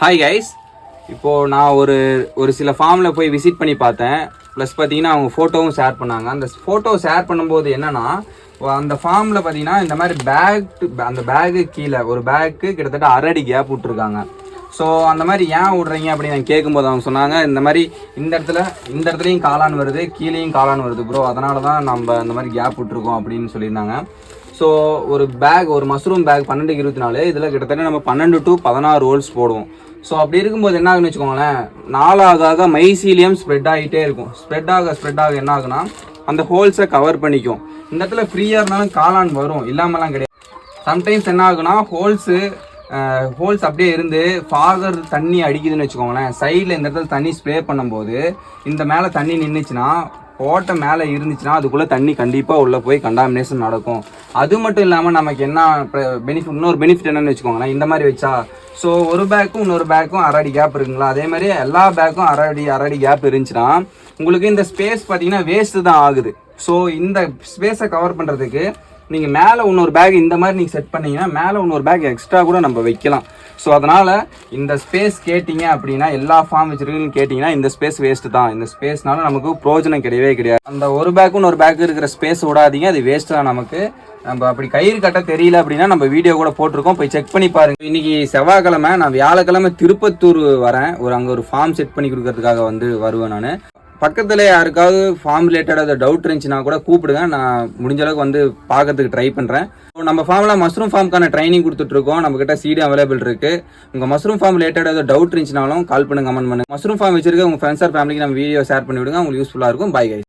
Hi guys இப்போது நான் ஒரு ஒரு சில ஃபார்மில் போய் விசிட் பண்ணி பார்த்தேன். ப்ளஸ் பார்த்தீங்கன்னா அவங்க ஃபோட்டோவும் ஷேர் பண்ணாங்க. அந்த ஃபோட்டோ ஷேர் பண்ணும்போது என்னென்னா அந்த ஃபார்மில் பார்த்தீங்கன்னா இந்த மாதிரி பேக் அந்த பேக்கு கீழே ஒரு பேக்கு கிட்டத்தட்ட அரடி கேப் விட்ருக்காங்க ஸோ அந்த மாதிரி ஏன் விட்றீங்க அப்படின்னு நான் கேட்கும்போது அவங்க சொன்னாங்க இந்த மாதிரி இந்த இடத்துல இந்த இடத்துலையும் காளான் வருது கீழேயும் காளான் வருது ப்ரோ அதனால தான் நம்ம இந்த மாதிரி கேப் விட்ருக்கோம் அப்படின்னு சொல்லியிருந்தாங்க. ஸோ ஒரு பேக் ஒரு மஷ்ரூம் பேக் பன்னெண்டுக்கு இருபத்தி நாலு இதில் கிட்டத்தட்ட நம்ம பன்னெண்டு டு பதினாறு ஹோல்ஸ் போடுவோம். ஸோ அப்படி இருக்கும்போது என்ன ஆகுன்னு வச்சுக்கோங்களேன் நாளாக ஆக மைசீலியம் ஸ்ப்ரெட் ஆகிட்டே இருக்கும். ஸ்ப்ரெட் ஆக ஸ்ப்ரெட் ஆக என்ன ஆகுனா அந்த ஹோல்ஸை கவர் பண்ணிக்கும். இந்த இடத்துல ஃப்ரீயாக இருந்தாலும் காளான் வரும் இல்லாமலாம் கிடையாது. சம்டைம்ஸ் என்ன ஆகுனா ஹோல்ஸு ஹோல்ஸ் அப்படியே இருந்து ஃபாதர் தண்ணி அடிக்குதுன்னு வச்சுக்கோங்களேன். சைடில் இந்த இடத்துல தண்ணி ஸ்ப்ரே பண்ணும்போது இந்த மேலே தண்ணி நின்றுச்சுன்னா ஓட்டை மேலே இருந்துச்சுன்னா அதுக்குள்ளே தண்ணி கண்டிப்பாக உள்ளே போய் கண்டாமினேஷன் நடக்கும். அது மட்டும் இல்லாமல் நமக்கு என்ன பெனிஃபிட் இன்னொரு பெனிஃபிட் என்னன்னு வச்சுக்கோங்களேன். இந்த மாதிரி வச்சா ஸோ ஒரு பேக்கும் இன்னொரு பேக்கும் அரை அடி கேப் இருக்குங்களா? அதே மாதிரி எல்லா பேக்கும் அரை அடி அரை அடி கேப் இருந்துச்சுன்னா உங்களுக்கு இந்த ஸ்பேஸ் பார்த்தீங்கன்னா வேஸ்ட்டு தான் ஆகுது. ஸோ இந்த ஸ்பேஸை கவர் பண்ணுறதுக்கு நீங்கள் மேலே இன்னொரு பேக் இந்த மாதிரி நீங்கள் செட் பண்ணிங்கன்னா மேலே இன்னொரு பேக் எக்ஸ்ட்ரா கூட நம்ம வைக்கலாம். ஸோ அதனால் இந்த ஸ்பேஸ் கேட்டிங்க அப்படின்னா எல்லா ஃபார்ம் வச்சுருக்குன்னு கேட்டிங்கன்னா இந்த ஸ்பேஸ் வேஸ்ட்டு தான். இந்த ஸ்பேஸ்னால நமக்கு பிரோஜனம் கிடையவே கிடையாது. அந்த ஒரு பேக்குன்னு ஒரு பேக் இருக்கிற ஸ்பேஸ் விடாதீங்க. அது வேஸ்ட் தான் நமக்கு. நம்ம அப்படி கயிறு கட்ட தெரியல அப்படின்னா நம்ம வீடியோ கூட போட்டிருக்கோம். போய் செக் பண்ணி பாருங்க. இன்னைக்கு செவ்வாய்க்கிழமை நான் வியாழக்கிழமை திருப்பத்தூர் வரேன். ஒரு அங்கே ஒரு ஃபார்ம் செட் பண்ணி கொடுக்கறதுக்காக வந்து வருவேன் நான். பக்கத்தில் யாருக்காவது ஃபார்ம் ரிலேட்டட் டவுட் இருந்துச்சுன்னா கூட கூப்பிடுங்க. நான் முடிஞ்ச அளவுக்கு வந்து பார்க்கறதுக்கு ட்ரை பண்ணுறேன் நம்ம ஃபார்மில் மஷ்ரூம் ஃபார்முக்கான ட்ரைனிங் கொடுத்துட்ருக்கோம். நம்மக்கிட்ட சீடி அவைலபிள் இருக்குது உங்கள் மஷ்ரூம் ஃபார்ம் ரிலேட்டட் ஏதாவது டவுட் இருந்துச்சுனாலும் கால் பண்ணுங்க கமெண்ட் பண்ணுங்க. மஷ்ரூம் ஃபார்ம் வச்சிருக்க உங்கள் ஃப்ரெண்ட்ஸ் ஆர் ஃபேமிலிக்கு நம்ம வீடியோ ஷேர் பண்ணி விடுங்க உங்களுக்கு யூஸ்ஃபுல்லாக இருக்கும். பை கை